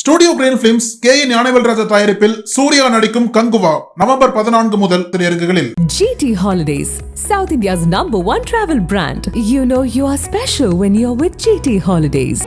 Studio green films K N Gnanavel Raja தயாரிப்பில் சூர்யா நடிக்கும் Kanguva November பதினான்கு முதல் திரையரங்குகளில் GT Holidays, South India's number one travel brand. You know you are special when you're with GT Holidays.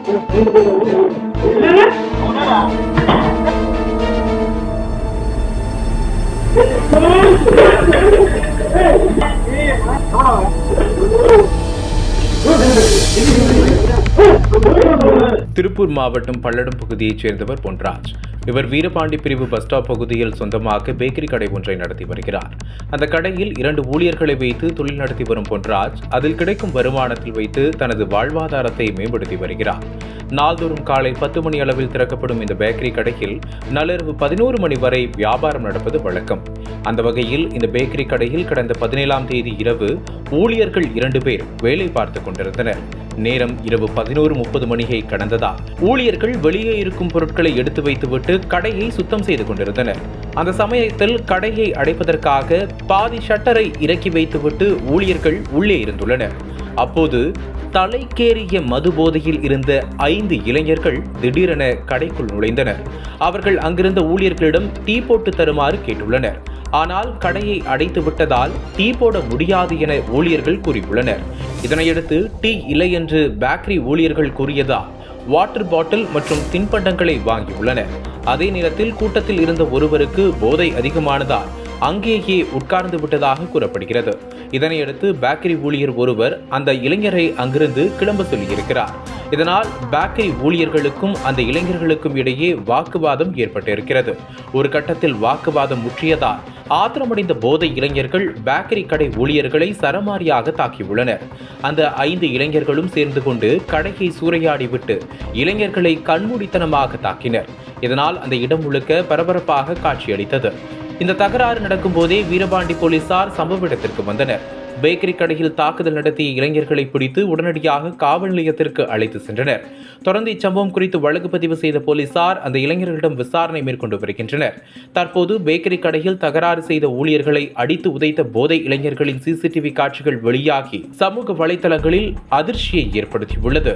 Tiruppur மாவட்டம் பல்லடம் பகுதியைச் சேர்ந்தவர் பொன்ராஜ். இவர் வீரபாண்டி பிரிவு பஸ் ஸ்டாப் பகுதியில் சொந்தமாக பேக்கரி கடை ஒன்றை நடத்தி வருகிறார். அந்த கடையில் இரண்டு ஊழியர்களை வைத்து தொழில் நடத்தி வரும் பொன்ராஜ் அதில் கிடைக்கும் வருமானத்தில் வைத்து தனது வாழ்வாதாரத்தை மேம்படுத்தி வருகிறார். நாள்தோறும் காலை பத்து மணி அளவில் திறக்கப்படும் இந்த பேக்கரி கடையில் நள்ளிரவு பதினோரு மணி வரை வியாபாரம் நடப்பது வழக்கம். அந்த வகையில் இந்த பேக்கரி கடையில் கடந்த பதினேழாம் தேதி இரவு ஊழியர்கள் இரண்டு பேர் வேலை பார்த்து கொண்டிருந்தனர். நேரம் இரவு பதினோரு முப்பது மணியை கடந்ததால் ஊழியர்கள் வெளியே இருக்கும் பொருட்களை எடுத்து வைத்துவிட்டு கடையை சுத்தம் செய்து கொண்டிருந்தனர். அந்த சமயத்தில் கடையை அடைப்பதற்காக பாதி ஷட்டரை இறக்கி வைத்துவிட்டு ஊழியர்கள் உள்ளே இருந்துள்ளனர். அப்போது தலைக்கேறிய மது போதையில் இருந்த ஐந்து இளைஞர்கள் திடீரென கடைக்குள் நுழைந்தனர். அவர்கள் அங்கிருந்த ஊழியர்களிடம் டீ போட்டு தருமாறு கேட்டுள்ளனர். ஆனால் கடையை அடைத்து விட்டதால் டீ போட முடியாது என ஊழியர்கள் கூறியுள்ளனர். இதனையடுத்து டீ இல்லை என்று பேக்கரி ஊழியர்கள் கூறியதால் வாட்டர் பாட்டில் மற்றும் தின்பண்டங்களை வாங்கியுள்ளனர். அதே நேரத்தில் கூட்டத்தில் இருந்த ஒருவருக்கு போதை அதிகமானதால் அங்கேயே உட்கார்ந்து விட்டதாக கூறப்படுகிறது. இதனையடுத்து பேக்கரி ஊழியர் ஒருவர் அந்த இளைஞரை அங்கிருந்து கிளம்ப சொல்லியிருக்கிறார். இதனால் பேக்கரி ஊழியர்களுக்கும் அந்த இளைஞர்களுக்கும் இடையே வாக்குவாதம் ஏற்பட்டிருக்கிறது. ஒரு கட்டத்தில் வாக்குவாதம் முற்றியதால் ஆத்திரமடைந்த போதை இளைஞர்கள் பேக்கரி கடை ஊழியர்களை சரமாரியாக தாக்கியுள்ளனர். அந்த ஐந்து இளைஞர்களும் சேர்ந்து கொண்டு கடையை சூறையாடிவிட்டு இளைஞர்களை கண்மூடித்தனமாக தாக்கினர். இதனால் அந்த இடம் முழுக்க பரபரப்பாக காட்சியளித்தது. இந்த தகராறு நடக்கும்போதே வீரபாண்டி போலீசார் சம்பவ இடத்திற்கு வந்தனர். பேக்கரி கடையில் தாக்குதல் நடத்திய இளைஞர்களை பிடித்து உடனடியாக காவல் நிலையத்திற்கு அழைத்து சென்றனர். தொடர்ந்து இச்சம்பவம் குறித்து வழக்கு பதிவு செய்த போலீசார் அந்த இளைஞர்களிடம் விசாரணை மேற்கொண்டு வருகின்றனர். தற்போது பேக்கரி கடையில் தகராறு செய்த ஊழியர்களை அடித்து உதைத்த போதை இளைஞர்களின் சிசிடிவி காட்சிகள் வெளியாகி சமூக வலைதளங்களில் அதிர்ச்சியை ஏற்படுத்தியுள்ளது.